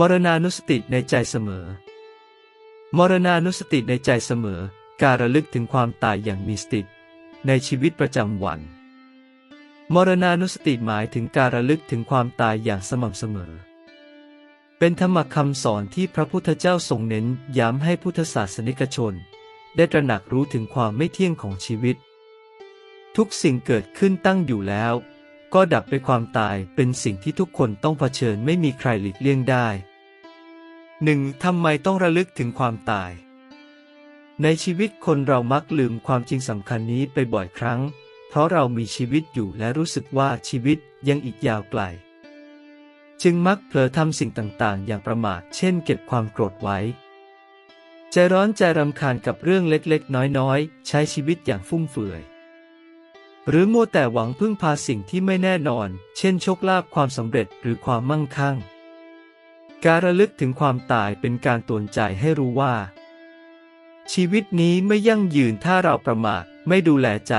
มรณานุสติในใจเสมอ มรณานุสติในใจเสมอ การระลึกถึงความตายอย่างมีสติในชีวิตประจำวัน มรณานุสติหมายถึงการระลึกถึงความตายอย่างสม่ำเสมอ เป็นธรรมคำสอนที่พระพุทธเจ้าทรงเน้นย้ำให้พุทธศาสนิกชน ได้ตระหนักรู้ถึงความไม่เที่ยงของชีวิต ทุกสิ่งเกิดขึ้นตั้งอยู่แล้ว ก็ดับไปความตายเป็นสิ่งที่ทุกคนต้องเผชิญไม่มีใครหลีกเลี่ยงได้หนึ่งทำไมต้องระลึกถึงความตาย ในชีวิตคนเรามักลืมความจริงสำคัญนี้ไปบ่อยครั้ง เพราะเรามีชีวิตอยู่และรู้สึกว่าชีวิตยังอีกยาวไกล จึงมักเผลอทำสิ่งต่างๆ อย่างประมาทเช่นเก็บความโกรธไว้ ใจร้อนใจรำคาญกับเรื่องเล็กๆ น้อยๆ ใช้ชีวิตอย่างฟุ่มเฟือย หรือมัวแต่หวังพึ่งพาสิ่งที่ไม่แน่นอน เช่นโชคลาภความสำเร็จหรือความมั่งคั่ง การระลึกถึงความตายเป็นการตวนใจให้รู้ว่า ชีวิตนี้ไม่ยั่งยืนถ้าเราประมาทไม่ดูแลใจ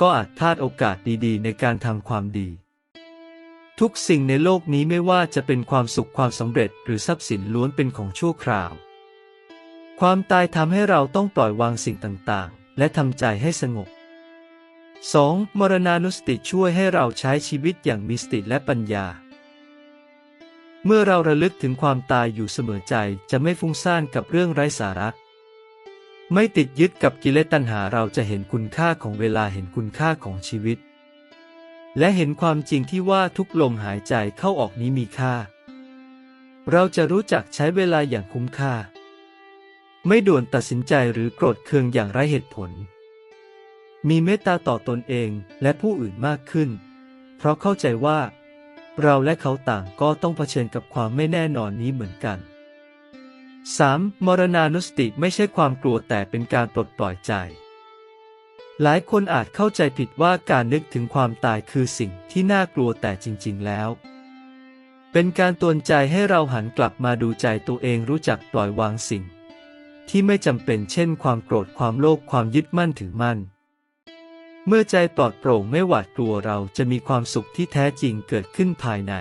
ก็อาจพลาดโอกาสดีๆ ในการทำความดี ทุกสิ่งในโลกนี้ไม่ว่าจะเป็นความสุขความสำเร็จหรือทรัพย์สินล้วนเป็นของชั่วคราว ความตายทำให้เราต้องปล่อยวางสิ่งต่างๆ และทำใจให้สงบ 2. มรณานุสติช่วยให้เราใช้ชีวิตอย่างมีสติและปัญญา เมื่อเราระลึกถึงความตายอยู่เสมอใจจะไม่ฟุ้งซ่านกับเรื่องไร้สาระ ไม่ติดยึดกับกิเลสตัณหาเราจะเห็นคุณค่าของเวลาเห็นคุณค่าของชีวิต และเห็นความจริงที่ว่าทุกลมหายใจเข้าออกนี้มีค่า เราจะรู้จักใช้เวลาอย่างคุ้มค่า ไม่ด่วนตัดสินใจหรือโกรธเคืองอย่างไร้เหตุผล มีเมตตาต่อตนเองและผู้อื่นมากขึ้น เพราะเข้าใจว่า เราและเขาต่างก็ต้องเผชิญกับความไม่แน่นอนนี้เหมือนกัน 3. มรณานุสติไม่ใช่ความกลัวแต่เป็นการปลดปล่อยใจ หลายคนอาจเข้าใจผิดว่าการนึกถึงความตายคือสิ่งที่น่ากลัวแต่จริง ๆ แล้ว เป็นการตวนใจให้เราหันกลับมาดูใจตัวเองรู้จักปล่อยวางสิ่ง ที่ไม่จำเป็นเช่น ความโกรธความโลภความยึดมั่นถือมั่น เมื่อใจปลอดโปร่งไม่หวาดกลัวเราจะมีความสุขที่แท้จริงเกิดขึ้นภายใน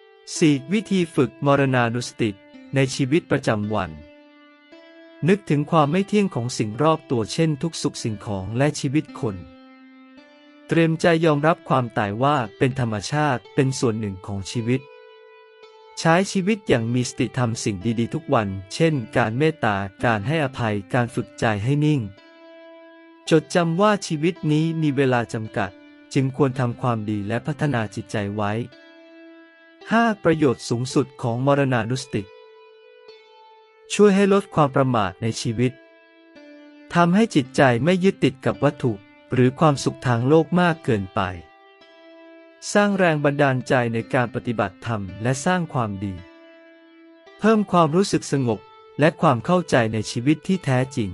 4. วิธีฝึกมรณานุสติในชีวิตประจำวัน นึกถึงความไม่เที่ยงของสิ่งรอบตัวเช่นทุกสุขสิ่งของและชีวิตคน เตรียมใจยอมรับความตายว่าเป็นธรรมชาติเป็นส่วนหนึ่งของชีวิต ใช้ชีวิตอย่างมีสติทำสิ่งดีๆ ทุกวัน เช่น การเมตตาการให้อภัยการฝึกใจให้นิ่ง จดจำว่าชีวิตนี้มีเวลาจำกัด จึงควรทำความดีและพัฒนาจิตใจไว้ 5. ประโยชน์สูงสุดของมรณานุสติ ช่วยให้ลดความประมาทในชีวิตทำให้จิตใจไม่ยึดติดกับวัตถุ หรือความสุขทางโลกมากเกินไป สร้างแรงบันดาลใจในการปฏิบัติธรรมและสร้างความดี เพิ่มความรู้สึกสงบและความเข้าใจในชีวิตที่แท้จริง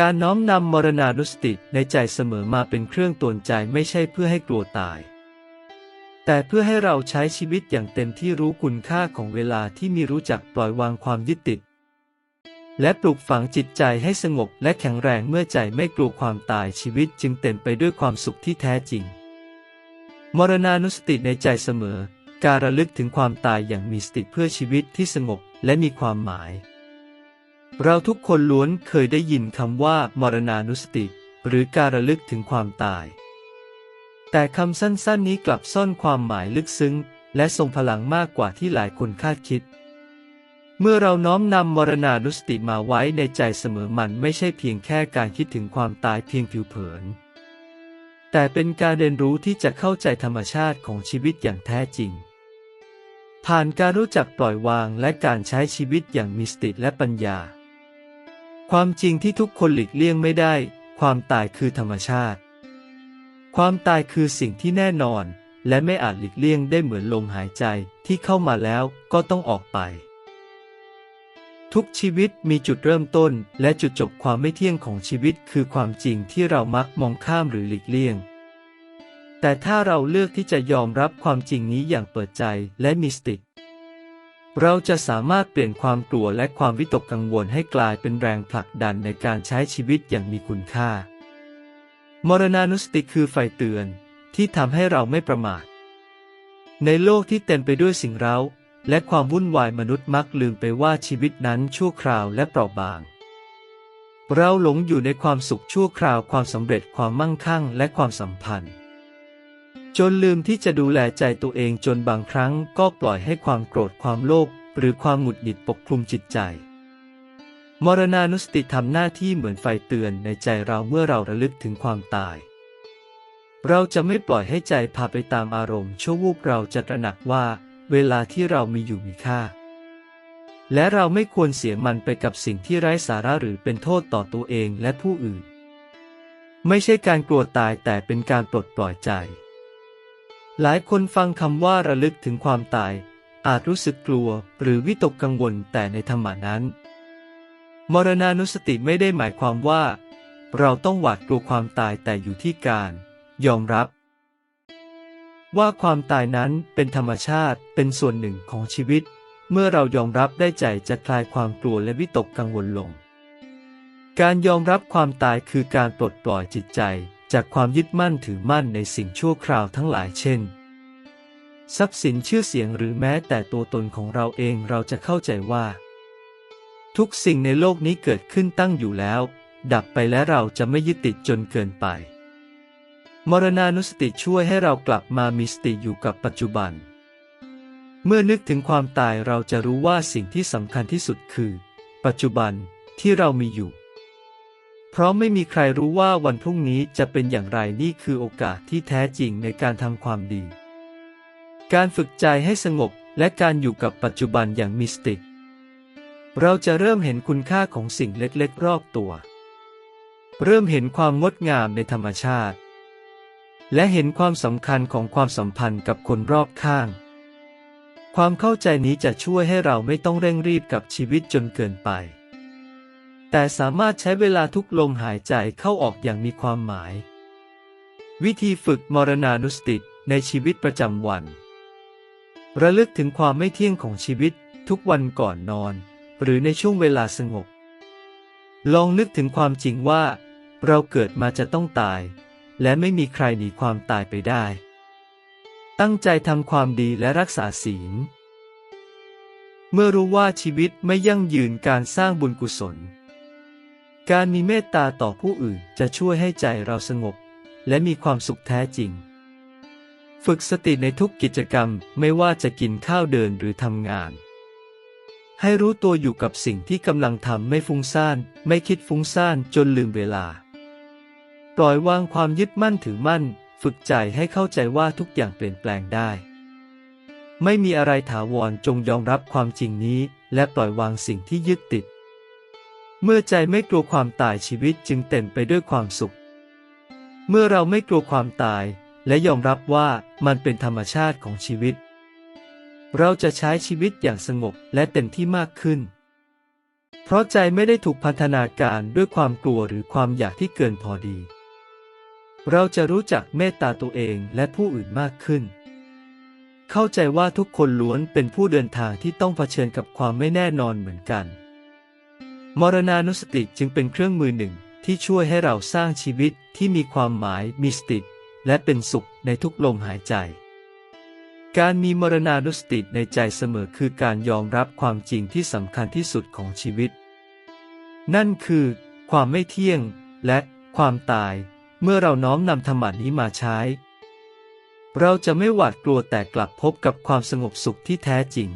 การน้อมนำมรณานุสติในใจเสมอมาเป็นเครื่องตวนใจไม่ใช่เพื่อให้กลัวตาย แต่เพื่อให้เราใช้ชีวิตอย่างเต็มที่รู้คุณค่าของเวลาที่มีรู้จักปล่อยวางความยึดติด และปลูกฝังจิตใจให้สงบและแข็งแรงเมื่อใจไม่กลัวความตายชีวิตจึงเต็มไปด้วยความสุขที่แท้จริง มรณานุสติในใจเสมอ การระลึกถึงความตายอย่างมีสติเพื่อชีวิตที่สงบและมีความหมาย เราทุกคนล้วนเคยได้ยินคำว่า มรณานุสติ หรือการระลึกถึงความตาย แต่คำสั้นๆนี้กลับซ่อนความหมายลึกซึ้ง และทรงพลังมากกว่าที่หลายคนคาดคิด เมื่อเราน้อมนำมรณานุสติมาไว้ในใจเสมอมันไม่ใช่เพียงแค่การคิดถึงความตายเพียงผิวเผิน แต่เป็นการเรียนรู้ที่จะเข้าใจธรรมชาติของชีวิตอย่างแท้จริง ผ่านการรู้จักปล่อยวางและการใช้ชีวิตอย่างมีสติและปัญญา ความจริงที่ทุกคนหลีกเลี่ยงไม่ได้ ความตายคือธรรมชาติ ความตายคือสิ่งที่แน่นอน และไม่อาจหลีกเลี่ยงได้เหมือนลมหายใจที่เข้ามาแล้วก็ต้องออกไป ทุกชีวิตมีจุดเริ่มต้น และจุดจบความไม่เที่ยงของชีวิตคือความจริงที่เรามักมองข้ามหรือหลีกเลี่ยง แต่ถ้าเราเลือกที่จะยอมรับความจริงนี้อย่างเปิดใจและมีสติ เราจะสามารถเปลี่ยนความกลัวและความวิตกกังวลให้กลายเป็นแรงผลักดันในการใช้ชีวิตอย่างมีคุณค่า มรณานุสติคือไฟเตือนที่ทำให้เราไม่ประมาท ในโลกที่เต็มไปด้วยสิ่งเร้า และความวุ่นวายมนุษย์มักลืมไปว่าชีวิตนั้นชั่วคราวและเปราะบาง เราหลงอยู่ในความสุขชั่วคราวความสำเร็จความมั่งคั่งและความสัมพันธ์ จนลืมที่จะดูแลใจตัวเองจนบางครั้งก็ปล่อยให้ความโกรธความโลภหรือความหงุดหงิดปกคลุมจิตใจ มรณานุสติทำหน้าที่เหมือนไฟเตือนในใจเราเมื่อเราระลึกถึงความตาย เราจะไม่ปล่อยให้ใจพาไปตามอารมณ์ชั่ววูบเราจะตระหนักว่า เวลาที่เรามีอยู่มีค่า และเราไม่ควรเสียมันไปกับสิ่งที่ไร้สาระหรือเป็นโทษต่อตัวเองและผู้อื่น ไม่ใช่การกลัวตายแต่เป็นการปลดปล่อยใจ หลายคนฟังคำว่าระลึกถึงความตาย อาจรู้สึกกลัวหรือวิตกกังวลแต่ในธรรมนั้น มรณานุสติไม่ได้หมายความว่า เราต้องหวาดกลัวความตายแต่อยู่ที่การ ยอมรับ ว่าความตายนั้นเป็นธรรมชาติเป็นส่วนหนึ่งของชีวิต เมื่อเรายอมรับได้ใจจะคลายความกลัวและวิตกกังวลลง การยอมรับความตายคือการปลดปล่อยจิตใจ จากความยึดมั่นถือมั่นในสิ่งชั่วคราวทั้งหลายเช่น ทรัพย์สินชื่อเสียงหรือแม้แต่ตัวตนของเราเองเราจะเข้าใจว่า ทุกสิ่งในโลกนี้เกิดขึ้นตั้งอยู่แล้ว ดับไปและเราจะไม่ยึดติดจนเกินไป มรณานุสติช่วยให้เรากลับมามีสติอยู่กับปัจจุบัน เมื่อนึกถึงความตายเราจะรู้ว่าสิ่งที่สำคัญที่สุดคือ ปัจจุบันที่เรามีอยู่ เพราะไม่มีใครรู้ว่าวันพรุ่งนี้จะเป็นอย่างไรนี่คือโอกาสที่แท้จริงในการทำความดี การฝึกใจให้สงบและการอยู่กับปัจจุบันอย่างมีสติ เราจะเริ่มเห็นคุณค่าของสิ่งเล็กๆ รอบตัว เริ่มเห็นความงดงามในธรรมชาติ และเห็นความสำคัญของความสัมพันธ์กับคนรอบข้าง ความเข้าใจนี้จะช่วยให้เราไม่ต้องเร่งรีบกับชีวิตจนเกินไป แต่สามารถใช้เวลาทุกลมหายใจเข้าออกอย่างมีความหมาย วิธีฝึกมรณานุสติในชีวิตประจำวัน ระลึกถึงความไม่เที่ยงของชีวิตทุกวันก่อนนอน หรือในช่วงเวลาสงบ ลองนึกถึงความจริงว่า เราเกิดมาจะต้องตาย และไม่มีใครหนีความตายไปได้ ตั้งใจทำความดีและรักษาศีล เมื่อรู้ว่าชีวิตไม่ยั่งยืนการสร้างบุญกุศล การมีเมตตาต่อผู้อื่นจะช่วยให้ใจเราสงบ และมีความสุขแท้จริง ฝึกสติในทุกกิจกรรมไม่ว่าจะกินข้าวเดินหรือทำงาน ให้รู้ตัวอยู่กับสิ่งที่กำลังทำไม่ฟุ้งซ่าน ไม่คิดฟุ้งซ่านจนลืมเวลา ปล่อยวางความยึดมั่นถือมั่น ฝึกใจให้เข้าใจว่าทุกอย่างเปลี่ยนแปลงได้ ไม่มีอะไรถาวรจงยอมรับความจริงนี้ และปล่อยวางสิ่งที่ยึดติด เมื่อใจไม่กลัวความตายชีวิตจึงเต็มไปด้วยความสุข เมื่อเราไม่กลัวความตาย และยอมรับว่ามันเป็นธรรมชาติของชีวิต เราจะใช้ชีวิตอย่างสงบและเต็มที่มากขึ้น เพราะใจไม่ได้ถูกพันธนาการด้วยความกลัวหรือความอยากที่เกินพอดี เราจะรู้จักเมตตาตัวเองและผู้อื่นมากขึ้น เข้าใจว่าทุกคนล้วนเป็นผู้เดินทางที่ต้องเผชิญกับความไม่แน่นอนเหมือนกัน มรณานุสติจึงเป็นเครื่องมือหนึ่งที่ช่วยให้เราสร้างชีวิตที่มีความหมายมีสติและเป็นสุขในทุกลมหายใจ การมีมรณานุสติในใจเสมอคือการยอมรับความจริงที่สำคัญที่สุดของชีวิต นั่นคือ ความไม่เที่ยงและความตาย เมื่อเราน้อมนำธรรมนี้มาใช้ เราจะไม่หวาดกลัวแต่กลับพบกับความสงบสุขที่แท้จริง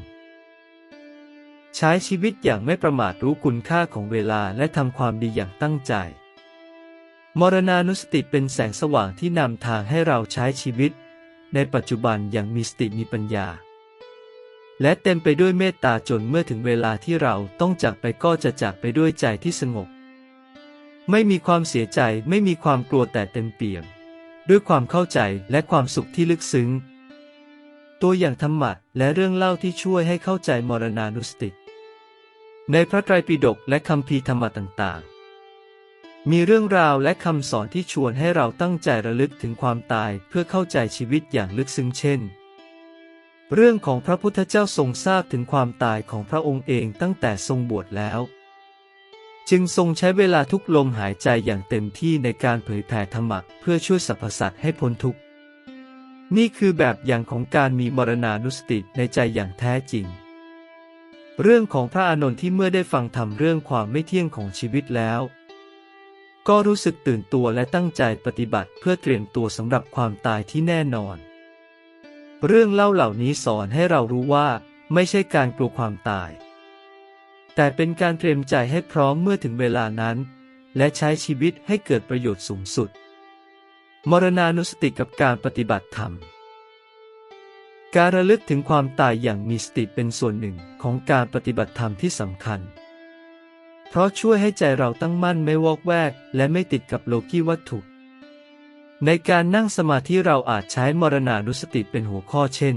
ใช้ชีวิตอย่างไม่ประมาทรู้คุณค่าของเวลาและทำความดีอย่างตั้งใจ มรณานุสติเป็นแสงสว่างที่นำทางให้เราใช้ชีวิต ในปัจจุบันอย่างมีสติมีปัญญา และเต็มไปด้วยเมตตาจนเมื่อถึงเวลาที่เราต้องจากไปก็จะจากไปด้วยใจที่สงบ ไม่มีความเสียใจไม่มีความกลัวแต่เต็มเปี่ยม ด้วยความเข้าใจและความสุขที่ลึกซึ้งตัวอย่างธรรมะและเรื่องเล่าที่ช่วยให้เข้าใจมรณานุสติ ในพระไตรปิฎกและคำพีธรรมะต่างๆ มีเรื่องราวและคำสอนที่ชวนให้เราตั้งใจระลึกถึงความตายเพื่อเข้าใจชีวิตอย่างลึกซึ้งเช่น เรื่องของพระพุทธเจ้าทรงทราบถึงความตายของพระองค์เองตั้งแต่ทรงบวชแล้ว จึงทรงใช้เวลาทุกลมหายใจอย่างเต็มที่ในการเผยแผ่ธรรมะเพื่อช่วยสรรพสัตว์ให้พ้นทุกข์ นี่คือแบบอย่างของการมีมรณานุสติในใจอย่างแท้จริง เรื่องของพระอานนท์ที่เมื่อได้ฟังธรรมเรื่องความไม่เที่ยงของชีวิตแล้ว ก็รู้สึกตื่นตัวและตั้งใจปฏิบัติเพื่อเตรียมตัวสำหรับความตายที่แน่นอน เรื่องเล่าเหล่านี้สอนให้เรารู้ว่า ไม่ใช่การกลัวความตาย แต่เป็นการเตรียมใจให้พร้อมเมื่อถึงเวลานั้น และใช้ชีวิตให้เกิดประโยชน์สูงสุด มรณานุสติกับการปฏิบัติธรรม การระลึกถึงความตายอย่างมีสติเป็นส่วนหนึ่งของการปฏิบัติธรรมที่สำคัญ เพราะช่วยให้ใจเราตั้งมั่นไม่วอกแวก และไม่ติดกับโลกีวัตถุ ในการนั่งสมาธิเราอาจใช้มรณานุสติเป็นหัวข้อเช่น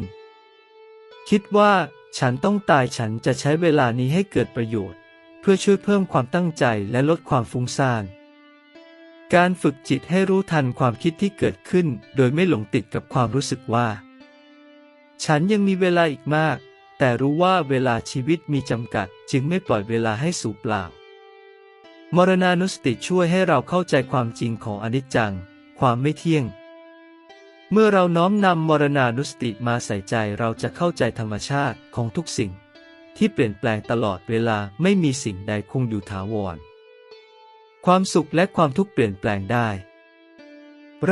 คิดว่าฉันต้องตายฉันจะใช้เวลานี้ให้เกิดประโยชน์ เพื่อช่วยเพิ่มความตั้งใจและลดความฟุ้งซ่าน การฝึกจิตให้รู้ทันความคิดที่เกิดขึ้น โดยไม่หลงติดกับความรู้สึกว่า ฉันยังมีเวลาอีกมาก แต่รู้ว่าเวลาชีวิตมีจำกัด จึงไม่ปล่อยเวลาให้สูญเปล่า มรณานุสติช่วยให้เราเข้าใจความจริงของอนิจจัง ความไม่เที่ยง เมื่อเราน้อมนำมรณานุสติมาใส่ใจเราจะเข้าใจธรรมชาติของทุกสิ่ง ที่เปลี่ยนแปลงตลอดเวลาไม่มีสิ่งใดคงอยู่ถาวร ความสุขและความทุกข์เปลี่ยนแปลงได้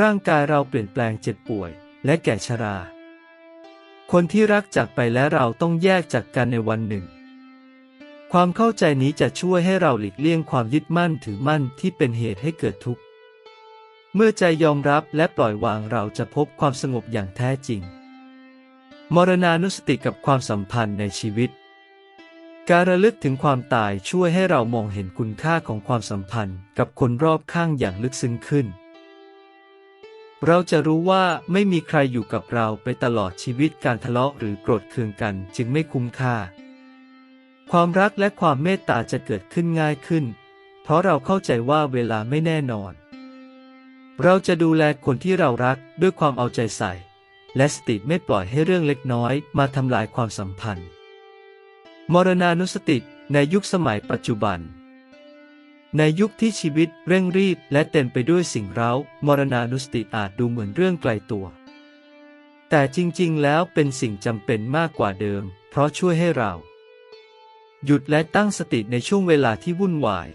ร่างกายเราเปลี่ยนแปลงเจ็บป่วย และแก่ชรา คนที่รักจากไปและเราต้องแยกจากกันในวันหนึ่ง ความเข้าใจนี้จะช่วยให้เราหลีกเลี่ยงความยึดมั่นถือมั่นที่เป็นเหตุให้เกิดทุกข์ เมื่อใจยอมรับและปล่อยวางเราจะพบความสงบอย่างแท้จริง มรณานุสติกับความสัมพันธ์ในชีวิต การระลึกถึงความตายช่วยให้เรามองเห็นคุณค่าของความสัมพันธ์กับคนรอบข้างอย่างลึกซึ้งขึ้น เราจะรู้ว่าไม่มีใครอยู่กับเราไปตลอดชีวิตการทะเลาะหรือโกรธเคืองกันจึงไม่คุ้มค่า ความรักและความเมตตาจะเกิดขึ้นง่ายขึ้น เพราะเราเข้าใจว่าเวลาไม่แน่นอน เราจะดูแลคนที่เรารักด้วยความเอาใจใส่ และสติไม่ปล่อยให้เรื่องเล็กน้อยมาทำลายความสัมพันธ์ มรณานุสติในยุคสมัยปัจจุบัน ในยุคที่ชีวิตเร่งรีบและเต็มไปด้วยสิ่งเร้า มรณานุสติอาจดูเหมือนเรื่องไกลตัว แต่จริงๆ แล้วเป็นสิ่งจำเป็นมากกว่าเดิม เพราะช่วยให้เรา หยุดและตั้งสติในช่วงเวลาที่วุ่นวาย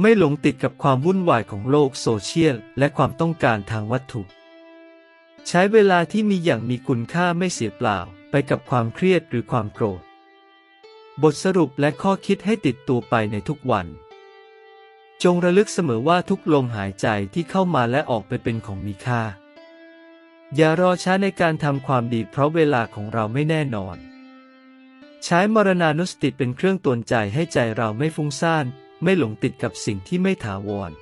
ไม่หลงติดกับความวุ่นวายของโลกโซเชียล และความต้องการทางวัตถุ ใช้เวลาที่มีอย่างมีคุณค่าไม่เสียเปล่า ไปกับความเครียดหรือความโกรธ บทสรุปและข้อคิดให้ติดตัวไปในทุกวัน จงระลึกเสมอว่าทุกลมหายใจที่เข้ามาและออกไปเป็นของมีค่า อย่ารอช้าในการทำความดีเพราะเวลาของเราไม่แน่นอน ใช้มรณานุสติเป็นเครื่องตวนใจให้ใจเราไม่ฟุ้งซ่าน ไม่หลงติดกับสิ่งที่ไม่ถาวร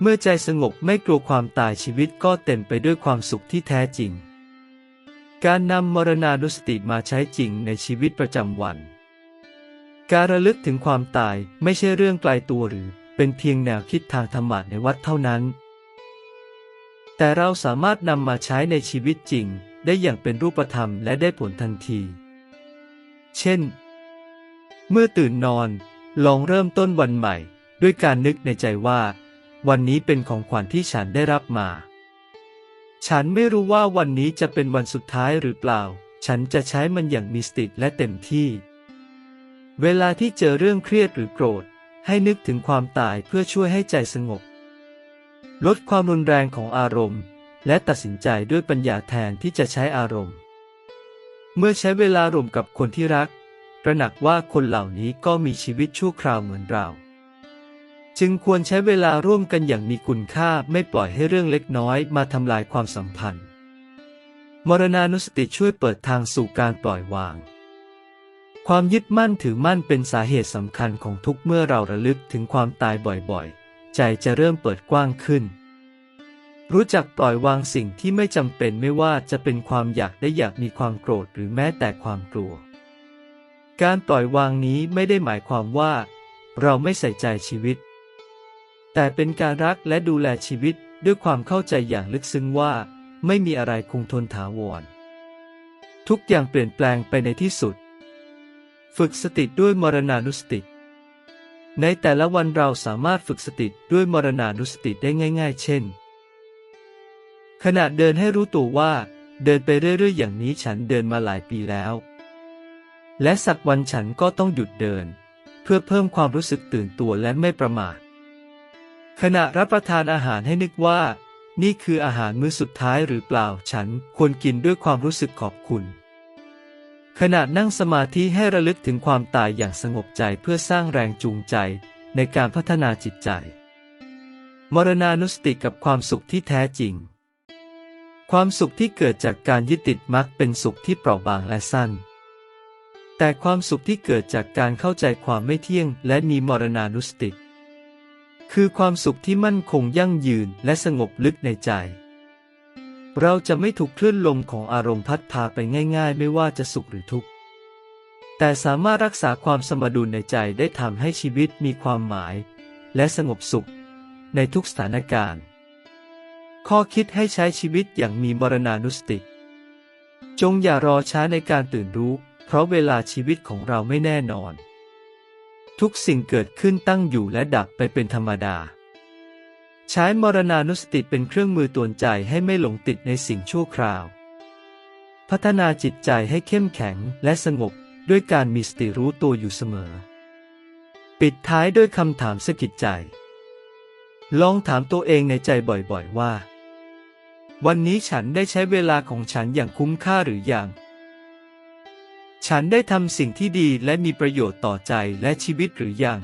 เมื่อใจสงบไม่กลัวความตายชีวิตก็เต็มไปด้วยความสุขที่แท้จริง การนำมรณานุสติมาใช้จริงในชีวิตประจำวัน การระลึกถึงความตายไม่ใช่เรื่องไกลตัวหรือ เป็นเพียงแนวคิดทางธรรมะในวัดเท่านั้น แต่เราสามารถนำมาใช้ในชีวิตจริง ได้อย่างเป็นรูปธรรมและได้ผลทันที เช่น เมื่อตื่นนอน ลองเริ่มต้นวันใหม่ ด้วยการนึกในใจว่า วันนี้เป็นของขวัญที่ฉันได้รับมา ฉันไม่รู้ว่าวันนี้จะเป็นวันสุดท้ายหรือเปล่า ฉันจะใช้มันอย่างมีสติและเต็มที่ เวลาที่เจอเรื่องเครียดหรือโกรธ ให้นึกถึงความตายเพื่อช่วยให้ใจสงบ ลดความรุนแรงของอารมณ์ และตัดสินใจด้วยปัญญาแทนที่จะใช้อารมณ์ เมื่อใช้เวลารวมกับคนที่รัก ตระหนักว่าคนเหล่านี้ก็มีชีวิตชั่วคราวเหมือนเรา จึงควรใช้เวลาร่วมกันอย่างมีคุณค่าไม่ปล่อยให้เรื่องเล็กน้อยมาทำลายความสัมพันธ์ มรณานุสติช่วยเปิดทางสู่การปล่อยวาง ความยึดมั่นถือมั่นเป็นสาเหตุสำคัญของทุกเมื่อเราระลึกถึงความตายบ่อยๆ ใจจะเริ่มเปิดกว้างขึ้น รู้จักปล่อยวางสิ่งที่ไม่จำเป็นไม่ว่าจะเป็นความอยากได้อยากมีความโกรธหรือแม้แต่ความกลัว การปล่อยวางนี้ไม่ได้หมายความว่า เราไม่ใส่ใจชีวิต แต่เป็นการรักและดูแลชีวิตด้วยความเข้าใจอย่างลึกซึ้งว่า ไม่มีอะไรคงทนถาวร ทุกอย่างเปลี่ยนแปลงไปในที่สุด ฝึกสติด้วยมรณานุสติ ในแต่ละวันเราสามารถฝึกสติด้วยมรณานุสติได้ง่าย ๆ เช่น ขณะเดินให้รู้ตัวว่า เดินไปเรื่อยๆ อย่างนี้ฉันเดินมาหลายปีแล้ว และสักวันฉันก็ต้องหยุดเดิน เพื่อเพิ่มความรู้สึกตื่นตัวและไม่ประมาท ขณะรับประทานอาหารให้นึกว่า นี่คืออาหารมื้อสุดท้ายหรือเปล่าฉันควรกินด้วยความรู้สึกขอบคุณ ขณะนั่งสมาธิให้ระลึกถึงความตายอย่างสงบใจเพื่อสร้างแรงจูงใจในการพัฒนาจิตใจ มรณานุสติกับความสุขที่แท้จริง ความสุขที่เกิดจากการยึดติดมักเป็นสุขที่เปราะบางและสั้น แต่ความสุขที่เกิดจากการเข้าใจความไม่เที่ยงและมีมรณานุสติ คือความสุขที่มั่นคงยั่งยืนและสงบลึกในใจ เราจะไม่ถูกคลื่นลมของอารมณ์พัดพาไปง่ายๆ ไม่ว่าจะสุขหรือทุกข์ แต่สามารถรักษาความสมดุลในใจได้ทำให้ชีวิตมีความหมาย และสงบสุข ในทุกสถานการณ์ ข้อคิดให้ใช้ชีวิตอย่างมีมรณานุสติ จงอย่ารอช้าในการตื่นรู้ เพราะเวลาชีวิตของเราไม่แน่นอน ทุกสิ่งเกิดขึ้นตั้งอยู่และดับไปเป็นธรรมดา ใช้มรณานุสติเป็นเครื่องมือตวนใจให้ไม่หลงติดในสิ่งชั่วคราว พัฒนาจิตใจให้เข้มแข็งและสงบด้วยการมีสติรู้ตัวอยู่เสมอ ปิดท้ายด้วยคำถามสะกิดใจ ลองถามตัวเองในใจบ่อยๆว่า วันนี้ฉันได้ใช้เวลาของฉันอย่างคุ้มค่าหรือยัง ฉันได้ทำสิ่งที่ดีและมีประโยชน์ต่อใจและชีวิตหรือยัง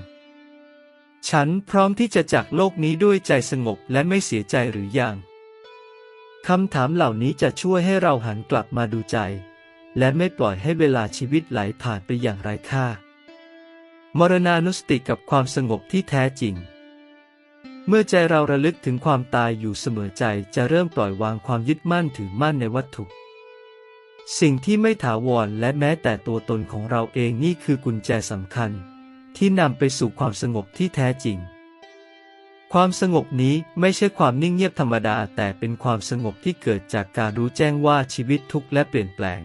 ฉันพร้อมที่จะจากโลกนี้ด้วยใจสงบและไม่เสียใจหรือยังคำถามเหล่านี้จะช่วยให้เราหันกลับมาดูใจ และไม่ปล่อยให้เวลาชีวิตไหลผ่านไปอย่างไร้ค่ามรณานุสติกับความสงบที่แท้จริง เมื่อใจเราระลึกถึงความตายอยู่เสมอใจจะเริ่มปล่อยวางความยึดมั่นถือมั่นในวัตถุ สิ่งที่ไม่ถาวรและแม้แต่ตัวตนของเราเองนี่คือกุญแจสำคัญ ที่นำไปสู่ความสงบที่แท้จริง ความสงบนี้ไม่ใช่ความนิ่งเงียบธรรมดา แต่เป็นความสงบที่เกิดจากการรู้แจ้งว่าชีวิตทุกข์และเปลี่ยนแปลง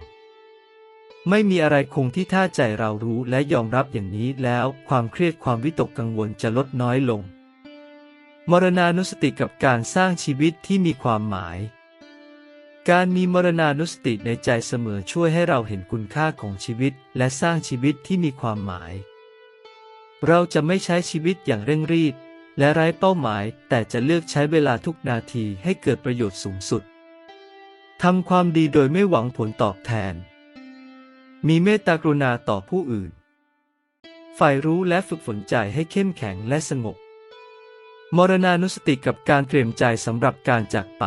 ไม่มีอะไรคงที่ถ้าใจเรารู้และยอมรับอย่างนี้แล้ว ความเครียดความวิตกกังวลจะลดน้อยลง มรณานุสติกับการสร้างชีวิตที่มีความหมายการมีมรณานุสติในใจเสมอช่วยให้เราเห็นคุณค่าของชีวิต และสร้างชีวิตที่มีความหมาย เราจะไม่ใช้ชีวิตอย่างเร่งรีบ และไร้เป้าหมาย แต่จะเลือกใช้เวลาทุกนาทีให้เกิดประโยชน์สูงสุดทำความดีโดยไม่หวังผลตอบแทน มีเมตตากรุณาต่อผู้อื่น ฝ่ายรู้และฝึกฝนใจให้เข้มแข็งและสงบ มรณานุสติกับการเตรียมใจสำหรับการจากไป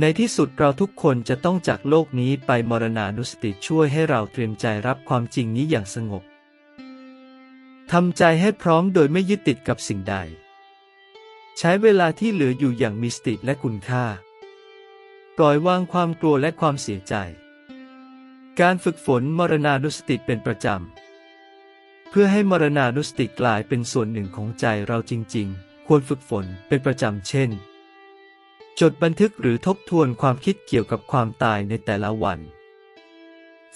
ในที่สุดเราทุกคนจะต้องจากโลกนี้ไปมรณานุสติช่วยให้เราเตรียมใจรับความจริงนี้อย่างสงบ ทำใจให้พร้อมโดยไม่ยึดติดกับสิ่งใด ใช้เวลาที่เหลืออยู่อย่างมีสติและคุณค่า ปล่อยวางความกลัวและความเสียใจ การฝึกฝนมรณานุสติเป็นประจำ เพื่อให้มรณานุสติกลายเป็นส่วนหนึ่งของใจเราจริง ๆ ควรฝึกฝนเป็นประจำเช่น จดบันทึกหรือทบทวนความคิดเกี่ยวกับความตายในแต่ละวัน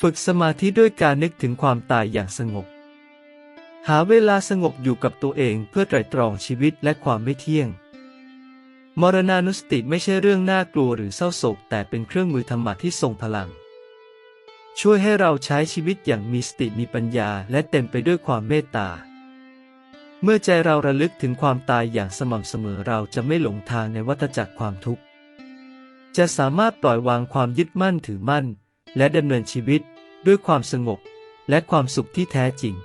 ฝึกสมาธิด้วยการนึกถึงความตายอย่างสงบ หาเวลาสงบอยู่กับตัวเองเพื่อไตรตรองชีวิตและความไม่เที่ยง มรณานุสติไม่ใช่เรื่องน่ากลัวหรือเศร้าโศก แต่เป็นเครื่องมือธรรมะที่ทรงพลัง ช่วยให้เราใช้ชีวิตอย่างมีสติมีปัญญาและเต็มไปด้วยความเมตตา เมื่อใจเราระลึกถึงความตายอย่างสม่ำเสมอเราจะไม่หลงทางในวัฏจักรความทุกข์ จะสามารถปล่อยวางความยึดมั่นถือมั่น และดำเนินชีวิตด้วยความสงบและความสุขที่แท้จริง